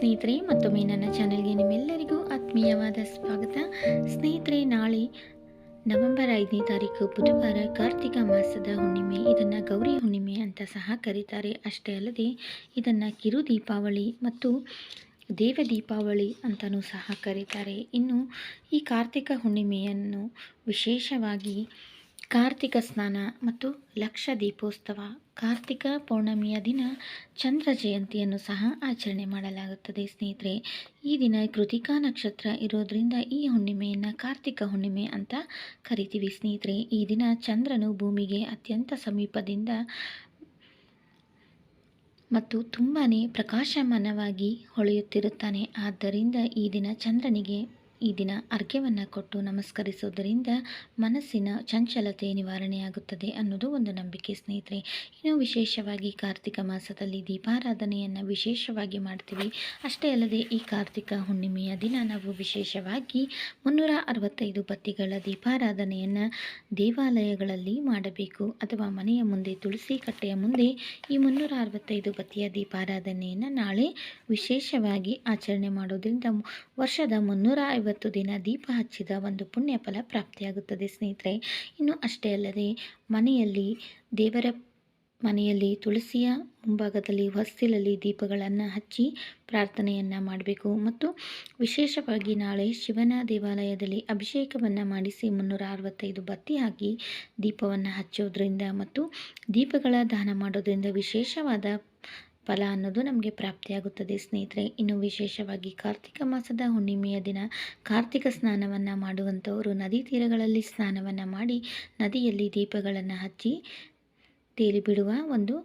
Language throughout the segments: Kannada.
ಸ್ನೇಹಿತರೆ, ಮತ್ತೊಮ್ಮೆ ನನ್ನ ಚಾನಲ್ಗೆ ನಿಮ್ಮೆಲ್ಲರಿಗೂ ಆತ್ಮೀಯವಾದ ಸ್ವಾಗತ. ಸ್ನೇಹಿತರೆ, ನಾಳೆ ನವೆಂಬರ್ ಐದನೇ ತಾರೀಕು ಬುಧವಾರ ಕಾರ್ತಿಕ ಮಾಸದ ಹುಣ್ಣಿಮೆ. ಇದನ್ನು ಗೌರಿ ಹುಣ್ಣಿಮೆ ಅಂತ ಸಹ ಕರೀತಾರೆ. ಅಷ್ಟೇ ಅಲ್ಲದೆ, ಇದನ್ನು ಕಿರು ದೀಪಾವಳಿ ಮತ್ತು ದೇವ ದೀಪಾವಳಿ ಅಂತಲೂ ಸಹ ಕರೀತಾರೆ. ಇನ್ನು ಈ ಕಾರ್ತಿಕ ಹುಣ್ಣಿಮೆಯನ್ನು ವಿಶೇಷವಾಗಿ ಕಾರ್ತಿಕ ಸ್ನಾನ ಮತ್ತು ಲಕ್ಷ ದೀಪೋತ್ಸವ. ಕಾರ್ತಿಕ ಪೌರ್ಣಮಿಯ ದಿನ ಚಂದ್ರ ಜಯಂತಿಯನ್ನು ಸಹ ಆಚರಣೆ ಮಾಡಲಾಗುತ್ತದೆ ಸ್ನೇಹಿತರೆ. ಈ ದಿನ ಕೃತಿಕಾ ನಕ್ಷತ್ರ ಇರೋದ್ರಿಂದ ಈ ಹುಣ್ಣಿಮೆಯನ್ನು ಕಾರ್ತಿಕ ಹುಣ್ಣಿಮೆ ಅಂತ ಕರಿತೀವಿ ಸ್ನೇಹಿತರೆ. ಈ ದಿನ ಚಂದ್ರನು ಭೂಮಿಗೆ ಅತ್ಯಂತ ಸಮೀಪದಿಂದ ಮತ್ತು ತುಂಬಾ ಪ್ರಕಾಶಮಾನವಾಗಿ ಹೊಳೆಯುತ್ತಿರುತ್ತಾನೆ. ಆದ್ದರಿಂದ ಈ ದಿನ ಚಂದ್ರನಿಗೆ ಈ ದಿನ ಅರ್ಘ್ಯವನ್ನು ಕೊಟ್ಟು ನಮಸ್ಕರಿಸೋದರಿಂದ ಮನಸ್ಸಿನ ಚಂಚಲತೆ ನಿವಾರಣೆಯಾಗುತ್ತದೆ ಅನ್ನೋದು ಒಂದು ನಂಬಿಕೆ ಸ್ನೇಹಿತರೆ. ಇನ್ನು ವಿಶೇಷವಾಗಿ ಕಾರ್ತಿಕ ಮಾಸದಲ್ಲಿ ದೀಪಾರಾಧನೆಯನ್ನು ವಿಶೇಷವಾಗಿ ಮಾಡ್ತೀವಿ. ಅಷ್ಟೇ ಅಲ್ಲದೆ ಈ ಕಾರ್ತಿಕ ಹುಣ್ಣಿಮೆಯ ದಿನ ನಾವು ವಿಶೇಷವಾಗಿ ಮುನ್ನೂರ ಅರವತ್ತೈದು ಬತ್ತಿಗಳ ದೀಪಾರಾಧನೆಯನ್ನು ದೇವಾಲಯಗಳಲ್ಲಿ ಮಾಡಬೇಕು ಅಥವಾ ಮನೆಯ ಮುಂದೆ ತುಳಸಿ ಕಟ್ಟೆಯ ಮುಂದೆ ಈ ಮುನ್ನೂರ ಅರವತ್ತೈದು ಬತ್ತಿಯ ದೀಪಾರಾಧನೆಯನ್ನು ನಾಳೆ ವಿಶೇಷವಾಗಿ ಆಚರಣೆ ಮಾಡೋದ್ರಿಂದ ವರ್ಷದ ಮುನ್ನೂರ ಐವತ್ತು ದಿನ ದೀಪ ಹಚ್ಚಿದ ಒಂದು ಪುಣ್ಯ ಫಲ ಪ್ರಾಪ್ತಿಯಾಗುತ್ತದೆ ಸ್ನೇಹಿತರೆ. ಇನ್ನು ಅಷ್ಟೇ ಅಲ್ಲದೆ ಮನೆಯಲ್ಲಿ ದೇವರ ಮನೆಯಲ್ಲಿ ತುಳಸಿಯ ಮುಂಭಾಗದಲ್ಲಿ ಹೊಸ್ತಿಲಲ್ಲಿ ದೀಪಗಳನ್ನು ಹಚ್ಚಿ ಪ್ರಾರ್ಥನೆಯನ್ನು ಮಾಡಬೇಕು. ಮತ್ತು ವಿಶೇಷವಾಗಿ ನಾಳೆ ಶಿವನ ದೇವಾಲಯದಲ್ಲಿ ಅಭಿಷೇಕವನ್ನು ಮಾಡಿಸಿ ಮುನ್ನೂರ ಅರವತ್ತೈದು ಬತ್ತಿ ಹಾಕಿ ದೀಪವನ್ನು ಹಚ್ಚೋದ್ರಿಂದ ಮತ್ತು ದೀಪಗಳ ದಾನ ಮಾಡೋದರಿಂದ ವಿಶೇಷವಾದ ಫಲ ಅನ್ನೋದು ನಮಗೆ ಪ್ರಾಪ್ತಿಯಾಗುತ್ತದೆ, ಸ್ನೇಹಿತರೆ. ಇನ್ನು ವಿಶೇಷವಾಗಿ ಕಾರ್ತಿಕ ಮಾಸದ ಹುಣ್ಣಿಮೆಯ ದಿನ, ಕಾರ್ತಿಕ ಸ್ನಾನವನ್ನು ಮಾಡುವಂಥವರು ನದಿ ತೀರಗಳಲ್ಲಿ ಸ್ನಾನವನ್ನು ಮಾಡಿ, ನದಿಯಲ್ಲಿ ದೀಪಗಳನ್ನು ಹಚ್ಚಿ ತೇಲಿಬಿಡುವ ಒಂದು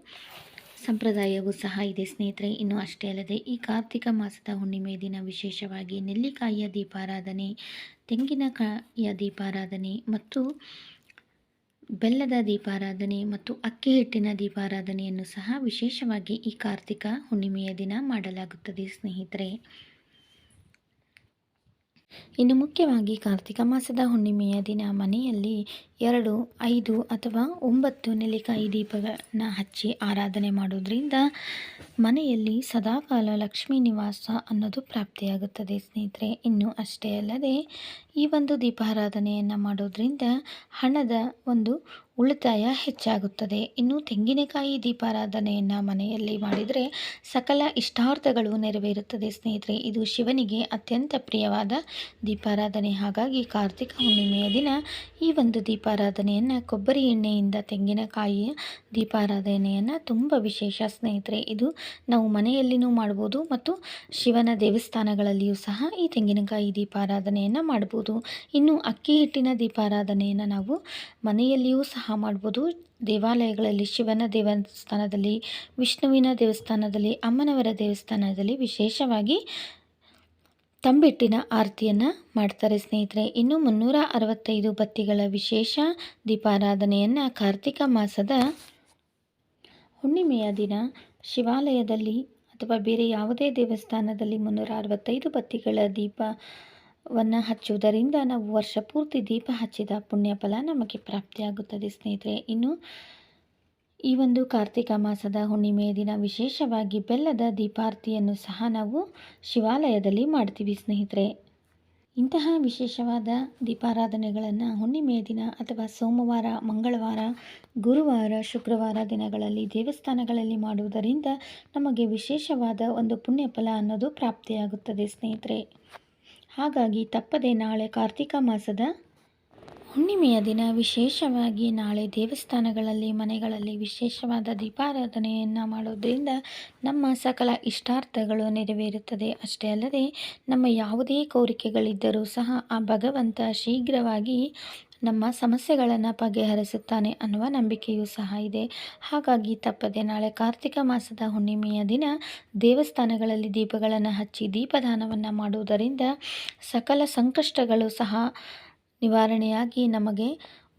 ಸಂಪ್ರದಾಯವೂ ಸಹ ಇದೆ, ಸ್ನೇಹಿತರೆ. ಇನ್ನು ಅಷ್ಟೇ ಅಲ್ಲದೆ, ಈ ಕಾರ್ತಿಕ ಮಾಸದ ಹುಣ್ಣಿಮೆ ದಿನ ವಿಶೇಷವಾಗಿ ನೆಲ್ಲಿಕಾಯಿಯ ದೀಪಾರಾಧನೆ, ತೆಂಗಿನಕಾಯಿಯ ದೀಪಾರಾಧನೆ ಮತ್ತು ಬೆಲ್ಲದ ದೀಪಾರಾಧನೆ ಮತ್ತು ಅಕ್ಕಿ ಹಿಟ್ಟಿನ ದೀಪಾರಾಧನೆಯನ್ನು ಸಹ ವಿಶೇಷವಾಗಿ ಈ ಕಾರ್ತಿಕ ಹುಣ್ಣಿಮೆಯ ದಿನ ಮಾಡಲಾಗುತ್ತದೆ ಸ್ನೇಹಿತರೆ. ಇನ್ನು ಮುಖ್ಯವಾಗಿ ಕಾರ್ತಿಕ ಮಾಸದ ಹುಣ್ಣಿಮೆಯ ದಿನ ಮನೆಯಲ್ಲಿ ಎರಡು, ಐದು ಅಥವಾ ಒಂಬತ್ತು ನೆಲ್ಲಿಕಾಯಿ ದೀಪಗಳನ್ನು ಹಚ್ಚಿ ಆರಾಧನೆ ಮಾಡೋದ್ರಿಂದ ಮನೆಯಲ್ಲಿ ಸದಾಕಾಲ ಲಕ್ಷ್ಮೀ ನಿವಾಸ ಅನ್ನೋದು ಪ್ರಾಪ್ತಿಯಾಗುತ್ತದೆ ಸ್ನೇಹಿತರೆ. ಇನ್ನು ಅಷ್ಟೇ ಅಲ್ಲದೆ ಈ ಒಂದು ದೀಪಾರಾಧನೆಯನ್ನು ಮಾಡೋದ್ರಿಂದ ಹಣದ ಒಂದು ಉಳಿತಾಯ ಹೆಚ್ಚಾಗುತ್ತದೆ. ಇನ್ನು ತೆಂಗಿನಕಾಯಿ ದೀಪಾರಾಧನೆಯನ್ನು ಮನೆಯಲ್ಲಿ ಮಾಡಿದರೆ ಸಕಲ ಇಷ್ಟಾರ್ಥಗಳು ನೆರವೇರುತ್ತದೆ ಸ್ನೇಹಿತರೆ. ಇದು ಶಿವನಿಗೆ ಅತ್ಯಂತ ಪ್ರಿಯವಾದ ದೀಪಾರಾಧನೆ. ಹಾಗಾಗಿ ಕಾರ್ತಿಕ ಹುಣ್ಣಿಮೆಯ ದಿನ ಈ ಒಂದು ದೀಪಾರಾಧನೆಯನ್ನು ಕೊಬ್ಬರಿ ಎಣ್ಣೆಯಿಂದ ತೆಂಗಿನಕಾಯಿಯ ದೀಪಾರಾಧನೆಯನ್ನು ತುಂಬ ವಿಶೇಷ ಸ್ನೇಹಿತರೆ. ಇದು ನಾವು ಮನೆಯಲ್ಲಿನೂ ಮಾಡ್ಬೋದು ಮತ್ತು ಶಿವನ ದೇವಸ್ಥಾನಗಳಲ್ಲಿಯೂ ಸಹ ಈ ತೆಂಗಿನಕಾಯಿ ದೀಪಾರಾಧನೆಯನ್ನು ಮಾಡ್ಬೋದು. ಇನ್ನು ಅಕ್ಕಿ ಹಿಟ್ಟಿನ ದೀಪಾರಾಧನೆಯನ್ನು ನಾವು ಮನೆಯಲ್ಲಿಯೂ ಸಹ ಮಾಡ್ಬೋದು. ದೇವಾಲಯಗಳಲ್ಲಿ, ಶಿವನ ದೇವಸ್ಥಾನದಲ್ಲಿ, ವಿಷ್ಣುವಿನ ದೇವಸ್ಥಾನದಲ್ಲಿ, ಅಮ್ಮನವರ ದೇವಸ್ಥಾನದಲ್ಲಿ ವಿಶೇಷವಾಗಿ ತಂಬಿಟ್ಟಿನ ಆರತಿಯನ್ನು ಮಾಡ್ತಾರೆ ಸ್ನೇಹಿತರೆ. ಇನ್ನು ಮುನ್ನೂರ ಅರವತ್ತೈದು ಬತ್ತಿಗಳ ವಿಶೇಷ ದೀಪಾರಾಧನೆಯನ್ನು ಕಾರ್ತಿಕ ಮಾಸದ ಹುಣ್ಣಿಮೆಯ ದಿನ ಶಿವಾಲಯದಲ್ಲಿ ಅಥವಾ ಬೇರೆ ಯಾವುದೇ ದೇವಸ್ಥಾನದಲ್ಲಿ ಮುನ್ನೂರ ಅರವತ್ತೈದು ಬತ್ತಿಗಳ ದೀಪವನ್ನು ಹಚ್ಚುವುದರಿಂದ ನಾವು ವರ್ಷ ಪೂರ್ತಿ ದೀಪ ಹಚ್ಚಿದ ಪುಣ್ಯ ಫಲ ನಮಗೆ ಪ್ರಾಪ್ತಿಯಾಗುತ್ತದೆ ಸ್ನೇಹಿತರೆ. ಇನ್ನು ಈ ಒಂದು ಕಾರ್ತಿಕ ಮಾಸದ ಹುಣ್ಣಿಮೆಯ ದಿನ ವಿಶೇಷವಾಗಿ ಬೆಲ್ಲದ ದೀಪಾರತಿಯನ್ನು ಸಹ ನಾವು ಶಿವಾಲಯದಲ್ಲಿ ಮಾಡ್ತೀವಿ ಸ್ನೇಹಿತರೆ. ಇಂತಹ ವಿಶೇಷವಾದ ದೀಪಾರಾಧನೆಗಳನ್ನು ಹುಣ್ಣಿಮೆಯ ದಿನ ಅಥವಾ ಸೋಮವಾರ, ಮಂಗಳವಾರ, ಗುರುವಾರ, ಶುಕ್ರವಾರ ದಿನಗಳಲ್ಲಿ ದೇವಸ್ಥಾನಗಳಲ್ಲಿ ಮಾಡುವುದರಿಂದ ನಮಗೆ ವಿಶೇಷವಾದ ಒಂದು ಪುಣ್ಯಫಲ ಅನ್ನೋದು ಪ್ರಾಪ್ತಿಯಾಗುತ್ತದೆ ಸ್ನೇಹಿತರೆ. ಹಾಗಾಗಿ ತಪ್ಪದೆ ನಾಳೆ ಕಾರ್ತಿಕ ಮಾಸದ ಹುಣ್ಣಿಮೆಯ ದಿನ ವಿಶೇಷವಾಗಿ ನಾಳೆ ದೇವಸ್ಥಾನಗಳಲ್ಲಿ, ಮನೆಗಳಲ್ಲಿ ವಿಶೇಷವಾದ ದೀಪಾರಾಧನೆಯನ್ನು ಮಾಡೋದ್ರಿಂದ ನಮ್ಮ ಸಕಲ ಇಷ್ಟಾರ್ಥಗಳು ನೆರವೇರುತ್ತದೆ. ಅಷ್ಟೇ ಅಲ್ಲದೆ ನಮ್ಮ ಯಾವುದೇ ಕೋರಿಕೆಗಳಿದ್ದರೂ ಸಹ ಆ ಭಗವಂತ ಶೀಘ್ರವಾಗಿ ನಮ್ಮ ಸಮಸ್ಯೆಗಳನ್ನು ಬಗೆಹರಿಸುತ್ತಾನೆ ಅನ್ನುವ ನಂಬಿಕೆಯೂ ಸಹ ಇದೆ. ಹಾಗಾಗಿ ತಪ್ಪದೆ ನಾಳೆ ಕಾರ್ತಿಕ ಮಾಸದ ಹುಣ್ಣಿಮೆಯ ದಿನ ದೇವಸ್ಥಾನಗಳಲ್ಲಿ ದೀಪಗಳನ್ನು ಹಚ್ಚಿ ದೀಪದಾನವನ್ನು ಮಾಡುವುದರಿಂದ ಸಕಲ ಸಂಕಷ್ಟಗಳು ಸಹ ನಿವಾರಣೆಯಾಗಿ ನಮಗೆ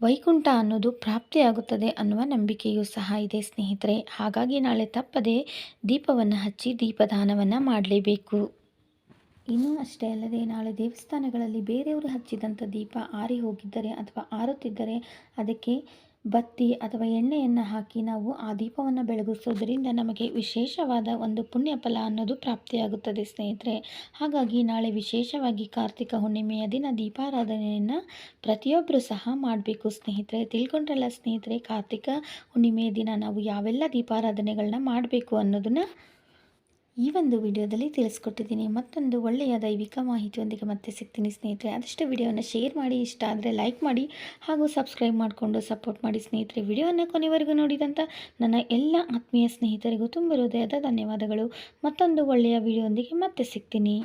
ವೈಕುಂಠ ಅನ್ನೋದು ಪ್ರಾಪ್ತಿಯಾಗುತ್ತದೆ ಅನ್ನುವ ನಂಬಿಕೆಯೂ ಸಹ ಇದೆ ಸ್ನೇಹಿತರೆ. ಹಾಗಾಗಿ ನಾಳೆ ತಪ್ಪದೆ ದೀಪವನ್ನು ಹಚ್ಚಿ ದೀಪದಾನವನ್ನು ಮಾಡಲೇಬೇಕು. ಇನ್ನೂ ಅಷ್ಟೇ ಅಲ್ಲದೆ ನಾಳೆ ದೇವಸ್ಥಾನಗಳಲ್ಲಿ ಬೇರೆಯವರು ಹಚ್ಚಿದಂಥ ದೀಪ ಆರಿ ಹೋಗಿದ್ದರೆ ಅಥವಾ ಆರುತ್ತಿದ್ದರೆ ಅದಕ್ಕೆ ಬತ್ತಿ ಅಥವಾ ಎಣ್ಣೆಯನ್ನು ಹಾಕಿ ನಾವು ಆ ದೀಪವನ್ನು ಬೆಳಗಿಸೋದ್ರಿಂದ ನಮಗೆ ವಿಶೇಷವಾದ ಒಂದು ಪುಣ್ಯ ಫಲ ಅನ್ನೋದು ಪ್ರಾಪ್ತಿಯಾಗುತ್ತದೆ ಸ್ನೇಹಿತರೆ. ಹಾಗಾಗಿ ನಾಳೆ ವಿಶೇಷವಾಗಿ ಕಾರ್ತಿಕ ಹುಣ್ಣಿಮೆಯ ದಿನ ದೀಪಾರಾಧನೆಯನ್ನು ಪ್ರತಿಯೊಬ್ಬರು ಸಹ ಮಾಡಬೇಕು ಸ್ನೇಹಿತರೆ. ತಿಳ್ಕೊಂಡ್ರಲ್ಲ ಸ್ನೇಹಿತರೆ, ಕಾರ್ತಿಕ ಹುಣ್ಣಿಮೆಯ ದಿನ ನಾವು ಯಾವೆಲ್ಲ ದೀಪಾರಾಧನೆಗಳನ್ನ ಮಾಡಬೇಕು ಅನ್ನೋದನ್ನು ಈ ಒಂದು ವಿಡಿಯೋದಲ್ಲಿ ತಿಳಿಸ್ಕೊಟ್ಟಿದ್ದೀನಿ. ಮತ್ತೊಂದು ಒಳ್ಳೆಯ ದೈವಿಕ ಮಾಹಿತಿಯೊಂದಿಗೆ ಮತ್ತೆ ಸಿಗ್ತೀನಿ ಸ್ನೇಹಿತರೆ. ಆದಷ್ಟು ವಿಡಿಯೋವನ್ನು ಶೇರ್ ಮಾಡಿ, ಇಷ್ಟ ಆದರೆ ಲೈಕ್ ಮಾಡಿ ಹಾಗೂ ಸಬ್ಸ್ಕ್ರೈಬ್ ಮಾಡಿಕೊಂಡು ಸಪೋರ್ಟ್ ಮಾಡಿ ಸ್ನೇಹಿತರೆ. ವಿಡಿಯೋವನ್ನು ಕೊನೆವರೆಗೂ ನೋಡಿದಂಥ ನನ್ನ ಎಲ್ಲ ಆತ್ಮೀಯ ಸ್ನೇಹಿತರಿಗೂ ತುಂಬ ಹೃದಯದ ಧನ್ಯವಾದಗಳು. ಮತ್ತೊಂದು ಒಳ್ಳೆಯ ವಿಡಿಯೋದೊಂದಿಗೆ ಮತ್ತೆ ಸಿಗ್ತೀನಿ.